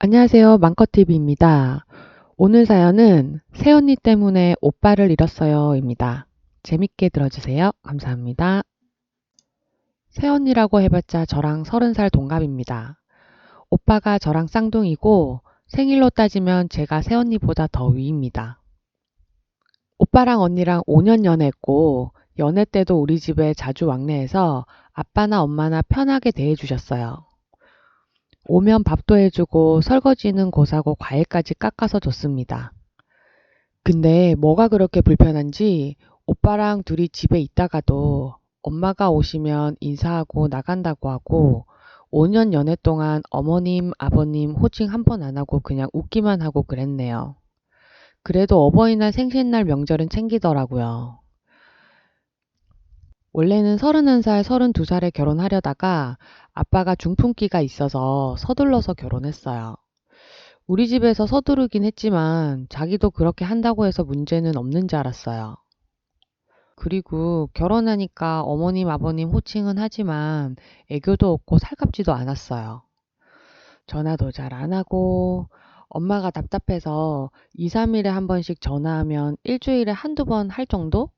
안녕하세요. 망커TV입니다. 오늘 사연은 새언니 때문에 오빠를 잃었어요. 입니다. 재밌게 들어주세요. 감사합니다. 새언니라고 해봤자 저랑 30살 동갑입니다. 오빠가 저랑 쌍둥이고 생일로 따지면 제가 새언니보다 더 위입니다. 오빠랑 언니랑 5년 연애했고 연애 때도 우리 집에 자주 왕래해서 아빠나 엄마나 편하게 대해주셨어요. 오면 밥도 해주고 설거지는 고사고 과일까지 깎아서 줬습니다. 근데 뭐가 그렇게 불편한지 오빠랑 둘이 집에 있다가도 엄마가 오시면 인사하고 나간다고 하고 5년 연애 동안 어머님, 아버님 호칭 한 번 안 하고 그냥 웃기만 하고 그랬네요. 그래도 어버이날 생신날 명절은 챙기더라고요. 원래는 31살, 32살에 결혼하려다가 아빠가 중풍기가 있어서 서둘러서 결혼했어요. 우리 집에서 서두르긴 했지만 자기도 그렇게 한다고 해서 문제는 없는 줄 알았어요. 그리고 결혼하니까 어머님, 아버님 호칭은 하지만 애교도 없고 살갑지도 않았어요. 전화도 잘 안 하고 엄마가 답답해서 2, 3일에 한 번씩 전화하면 일주일에 한두 번 할 정도?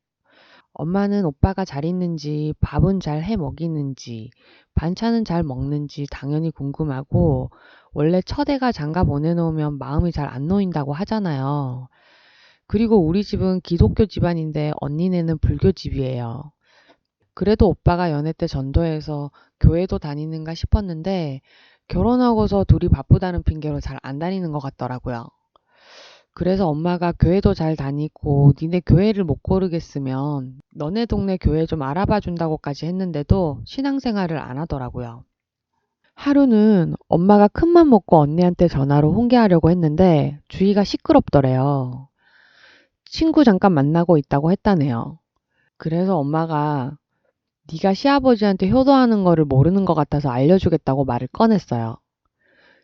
엄마는 오빠가 잘 있는지, 밥은 잘 해 먹이는지, 반찬은 잘 먹는지 당연히 궁금하고, 원래 첫애가 장가 보내놓으면 마음이 잘 안 놓인다고 하잖아요. 그리고 우리 집은 기독교 집안인데 언니네는 불교 집이에요. 그래도 오빠가 연애 때 전도해서 교회도 다니는가 싶었는데, 결혼하고서 둘이 바쁘다는 핑계로 잘 안 다니는 것 같더라고요. 그래서 엄마가 교회도 잘 다니고 니네 교회를 못 고르겠으면 너네 동네 교회 좀 알아봐 준다고까지 했는데도 신앙생활을 안 하더라고요. 하루는 엄마가 큰맘 먹고 언니한테 전화로 홍계하려고 했는데 주위가 시끄럽더래요. 친구 잠깐 만나고 있다고 했다네요. 그래서 엄마가 네가 시아버지한테 효도하는 거를 모르는 것 같아서 알려주겠다고 말을 꺼냈어요.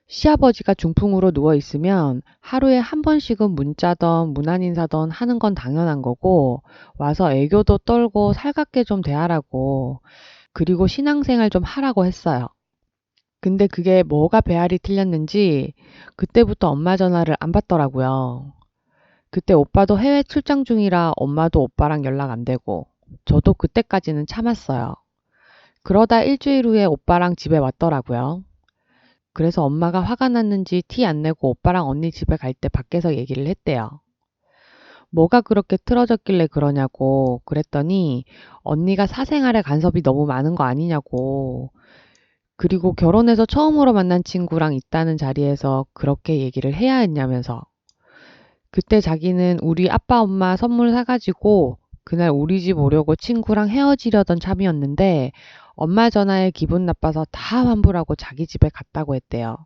시아버지가 중풍으로 누워 있으면 하루에 한 번씩은 문자던 문안 인사던 하는 건 당연한 거고 와서 애교도 떨고 살갑게 좀 대하라고 그리고 신앙생활 좀 하라고 했어요. 근데 그게 뭐가 배알이 틀렸는지 그때부터 엄마 전화를 안 받더라고요. 그때 오빠도 해외 출장 중이라 엄마도 오빠랑 연락 안 되고 저도 그때까지는 참았어요. 그러다 일주일 후에 오빠랑 집에 왔더라고요. 그래서 엄마가 화가 났는지 티 안 내고 오빠랑 언니 집에 갈 때 밖에서 얘기를 했대요. 뭐가 그렇게 틀어졌길래 그러냐고 그랬더니 언니가 사생활에 간섭이 너무 많은 거 아니냐고 그리고 결혼해서 처음으로 만난 친구랑 있다는 자리에서 그렇게 얘기를 해야 했냐면서 그때 자기는 우리 아빠 엄마 선물 사가지고 그날 우리 집 오려고 친구랑 헤어지려던 참이었는데 엄마 전화에 기분 나빠서 다 환불하고 자기 집에 갔다고 했대요.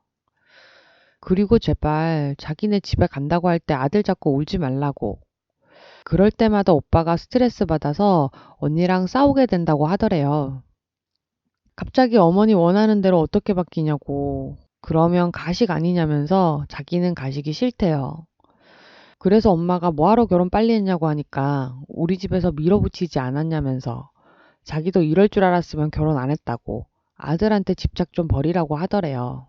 그리고 제발 자기네 집에 간다고 할 때 아들 잡고 울지 말라고. 그럴 때마다 오빠가 스트레스 받아서 언니랑 싸우게 된다고 하더래요. 갑자기 어머니 원하는 대로 어떻게 바뀌냐고. 그러면 가식 아니냐면서 자기는 가식이 싫대요. 그래서 엄마가 뭐하러 결혼 빨리 했냐고 하니까 우리 집에서 밀어붙이지 않았냐면서 자기도 이럴 줄 알았으면 결혼 안 했다고 아들한테 집착 좀 버리라고 하더래요.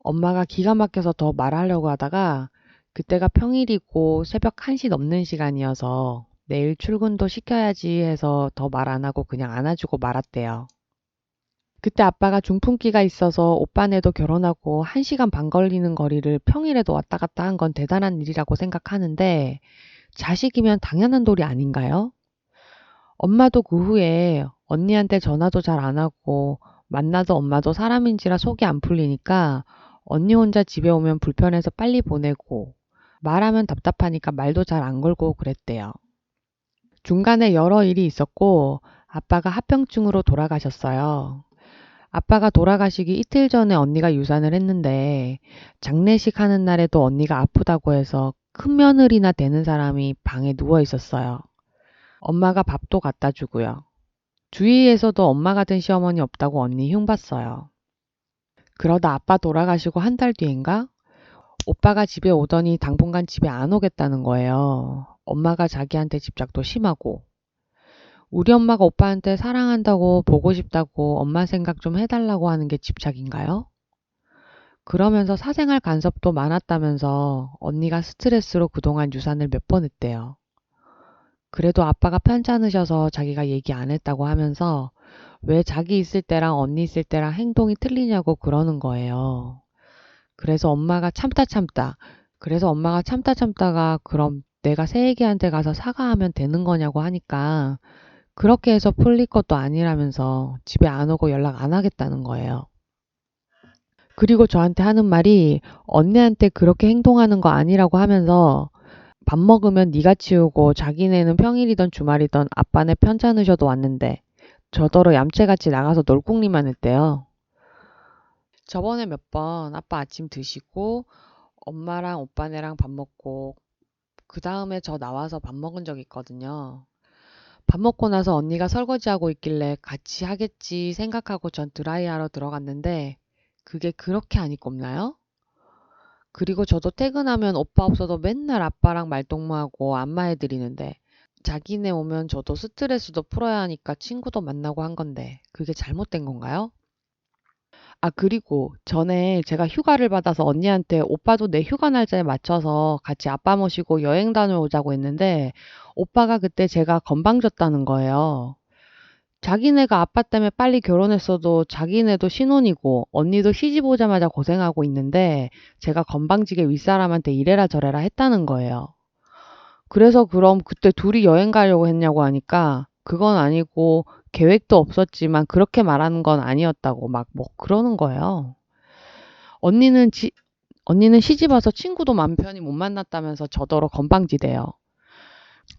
엄마가 기가 막혀서 더 말하려고 하다가 그때가 평일이고 새벽 1시 넘는 시간이어서 내일 출근도 시켜야지 해서 더 말 안 하고 그냥 안아주고 말았대요. 그때 아빠가 중풍기가 있어서 오빠네도 결혼하고 1시간 반 걸리는 거리를 평일에도 왔다 갔다 한 건 대단한 일이라고 생각하는데 자식이면 당연한 도리 아닌가요? 엄마도 그 후에 언니한테 전화도 잘 안 하고 만나도 엄마도 사람인지라 속이 안 풀리니까 언니 혼자 집에 오면 불편해서 빨리 보내고 말하면 답답하니까 말도 잘 안 걸고 그랬대요. 중간에 여러 일이 있었고 아빠가 합병증으로 돌아가셨어요. 아빠가 돌아가시기 이틀 전에 언니가 유산을 했는데 장례식 하는 날에도 언니가 아프다고 해서 큰 며느리나 되는 사람이 방에 누워 있었어요. 엄마가 밥도 갖다 주고요. 주위에서도 엄마 같은 시어머니 없다고 언니 흉봤어요. 그러다 아빠 돌아가시고 한 달 뒤엔가 오빠가 집에 오더니 당분간 집에 안 오겠다는 거예요. 엄마가 자기한테 집착도 심하고 우리 엄마가 오빠한테 사랑한다고 보고 싶다고 엄마 생각 좀 해달라고 하는 게 집착인가요? 그러면서 사생활 간섭도 많았다면서 언니가 스트레스로 그동안 유산을 몇 번 했대요. 그래도 아빠가 편찮으셔서 자기가 얘기 안 했다고 하면서 왜 자기 있을 때랑 언니 있을 때랑 행동이 틀리냐고 그러는 거예요. 그래서 엄마가 참다 참다. 그래서 엄마가 참다 참다가 그럼 내가 새애기한테 가서 사과하면 되는 거냐고 하니까 그렇게 해서 풀릴 것도 아니라면서 집에 안 오고 연락 안 하겠다는 거예요. 그리고 저한테 하는 말이 언니한테 그렇게 행동하는 거 아니라고 하면서 밥 먹으면 네가 치우고 자기네는 평일이던 주말이던 아빠네 편찮으셔도 왔는데 저더러 얌체같이 나가서 놀궁리만 했대요. 저번에 몇 번 아빠 아침 드시고 엄마랑 오빠네랑 밥 먹고 그 다음에 저 나와서 밥 먹은 적 있거든요. 밥 먹고 나서 언니가 설거지하고 있길래 같이 하겠지 생각하고 전 드라이하러 들어갔는데 그게 그렇게 안 입겁나요? 그리고 저도 퇴근하면 오빠 없어도 맨날 아빠랑 말동무하고 안마해드리는데 자기네 오면 저도 스트레스도 풀어야 하니까 친구도 만나고 한 건데 그게 잘못된 건가요? 아, 그리고 전에 제가 휴가를 받아서 언니한테 오빠도 내 휴가 날짜에 맞춰서 같이 아빠 모시고 여행 다녀오자고 했는데 오빠가 그때 제가 건방졌다는 거예요. 자기네가 아빠 때문에 빨리 결혼했어도 자기네도 신혼이고 언니도 시집 오자마자 고생하고 있는데 제가 건방지게 윗사람한테 이래라 저래라 했다는 거예요. 그래서 그럼 그때 둘이 여행 가려고 했냐고 하니까 그건 아니고 계획도 없었지만 그렇게 말하는 건 아니었다고 막 뭐 그러는 거예요. 언니는 지, 언니는 시집 와서 친구도 맘 편히 못 만났다면서 저더러 건방지대요.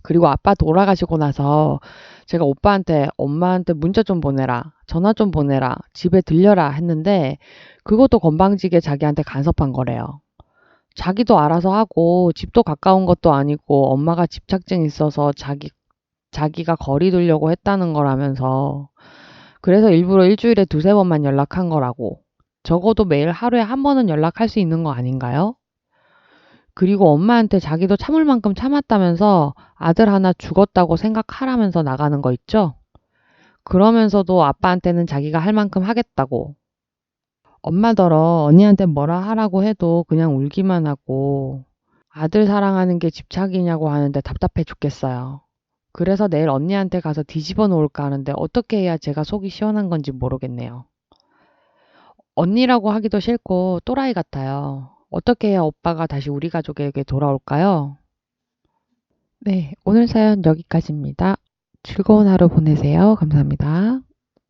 그리고 아빠 돌아가시고 나서 제가 오빠한테 엄마한테 문자 좀 보내라, 전화 좀 보내라, 집에 들려라 했는데 그것도 건방지게 자기한테 간섭한 거래요. 자기도 알아서 하고 집도 가까운 것도 아니고 엄마가 집착증 있어서 자기 자기가 거리 두려고 했다는 거라면서 그래서 일부러 일주일에 두세 번만 연락한 거라고 적어도 매일 하루에 한 번은 연락할 수 있는 거 아닌가요? 그리고 엄마한테 자기도 참을 만큼 참았다면서 아들 하나 죽었다고 생각하라면서 나가는 거 있죠? 그러면서도 아빠한테는 자기가 할 만큼 하겠다고. 엄마더러 언니한테 뭐라 하라고 해도 그냥 울기만 하고 아들 사랑하는 게 집착이냐고 하는데 답답해 죽겠어요. 그래서 내일 언니한테 가서 뒤집어 놓을까 하는데 어떻게 해야 제가 속이 시원한 건지 모르겠네요. 언니라고 하기도 싫고 또라이 같아요. 어떻게 해야 오빠가 다시 우리 가족에게 돌아올까요? 네, 오늘 사연 여기까지입니다. 즐거운 하루 보내세요. 감사합니다.